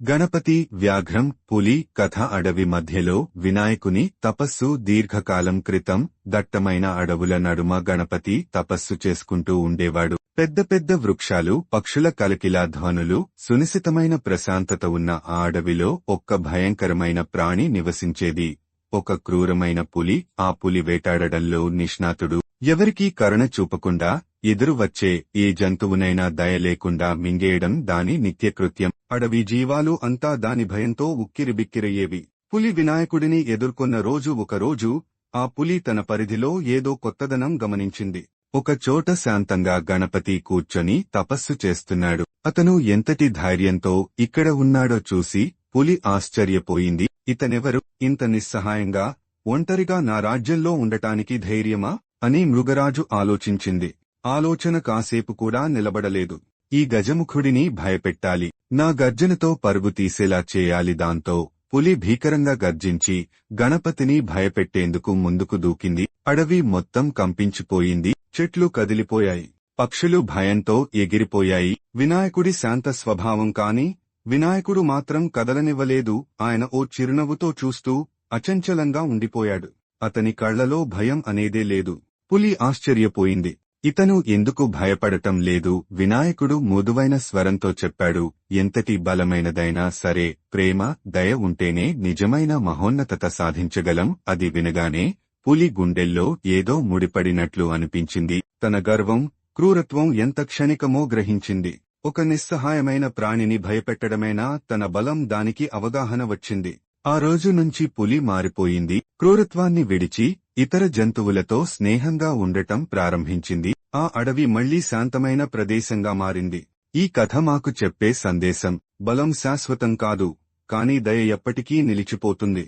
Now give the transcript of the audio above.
గణపతి వ్యాఘ్రం పులి కథ అడవి మధ్యలో వినాయకుని తపస్సు దీర్ఘకాలం క్రితం దట్టమైన అడవుల నడుమ గణపతి తపస్సు చేసుకుంటూ ఉండేవాడు. పెద్ద పెద్ద వృక్షాలు పక్షుల కలకిలా ధ్వనులు సునిశితమైన ప్రశాంతత ఉన్న ఆ అడవిలో ఒక్క భయంకరమైన ప్రాణి నివసించేది. ఒక క్రూరమైన పులి ఆ పులి వేటాడడంలో నిష్ణాతుడు. ఎవరికీ కరుణ చూపకుండా ఎదురు వచ్చే ఏ జంతువునైనా దయ లేకుండా మింగేయడం దాని నిత్యకృత్యం. అడవి జీవాలు అంతా దాని భయంతో ఉక్కిరిబిక్కిరయ్యేవి. పులి వినాయకుడిని ఎదుర్కొన్న రోజు ఒకరోజు ఆ పులి తన పరిధిలో ఏదో కొత్తదనం గమనించింది. ఒక చోట శాంతంగా గణపతి కూర్చొని తపస్సు చేస్తున్నాడు. అతను ఎంతటి ధైర్యంతో ఇక్కడ ఉన్నాడో చూసి పులి ఆశ్చర్యపోయింది. ఇతనెవరు? ఇంత నిస్సహాయంగా ఒంటరిగా నా రాజ్యంలో ఉండటానికి ధైర్యమా? అని మృగరాజు ఆలోచించింది. ఆలోచన కాసేపు కూడా నిలబడలేదు. ఈ గజముఖుడిని భయపెట్టాలి. నా గర్జనతో పరుగు తీసేలా చేయాలి దాంతో పులి భీకరంగా గర్జించి గణపతిని భయపెట్టేందుకు ముందుకు దూకింది. అడవి మొత్తం కంపించిపోయింది. చెట్లు కదిలిపోయాయి. పక్షులు భయంతో ఎగిరిపోయాయి. వినాయకుడి శాంత స్వభావం కాని వినాయకుడు మాత్రం కదలనివ్వలేదు. ఆయన ఓ చిరునవ్వుతో చూస్తూ అచంచలంగా ఉండిపోయాడు. అతని కళ్ళలో భయం అనేదే లేదు. పులి ఆశ్చర్యపోయింది. ఇతను ఎందుకు భయపడటం లేదు? వినాయకుడు మృదువైన స్వరంతో చెప్పాడు ఎంతటి బలమైనదైనా సరే ప్రేమ దయ ఉంటేనే నిజమైన మహోన్నతత సాధించగలం. అది వినగానే పులి గుండెల్లో ఏదో ముడిపడినట్లు అనిపించింది. తన గర్వం క్రూరత్వం ఎంత క్షణికమో గ్రహించింది. ఒక నిస్సహాయమైన ప్రాణిని భయపెట్టడమేనా తన బలం దానికి అవగాహన వచ్చింది. ఆ రోజు నుంచి పులి మారిపోయింది. క్రూరత్వాన్ని విడిచి ఇతర జంతువులతో స్నేహంగా ఉండటం ప్రారంభించింది. ఆ అడవి మళ్ళీ శాంతమైన ప్రదేశంగా మారింది. ఈ కథ మాకు చెప్పే సందేశం బలం శాశ్వతం కాదు కాని దయ ఎప్పటికీ నిలిచిపోతుంది.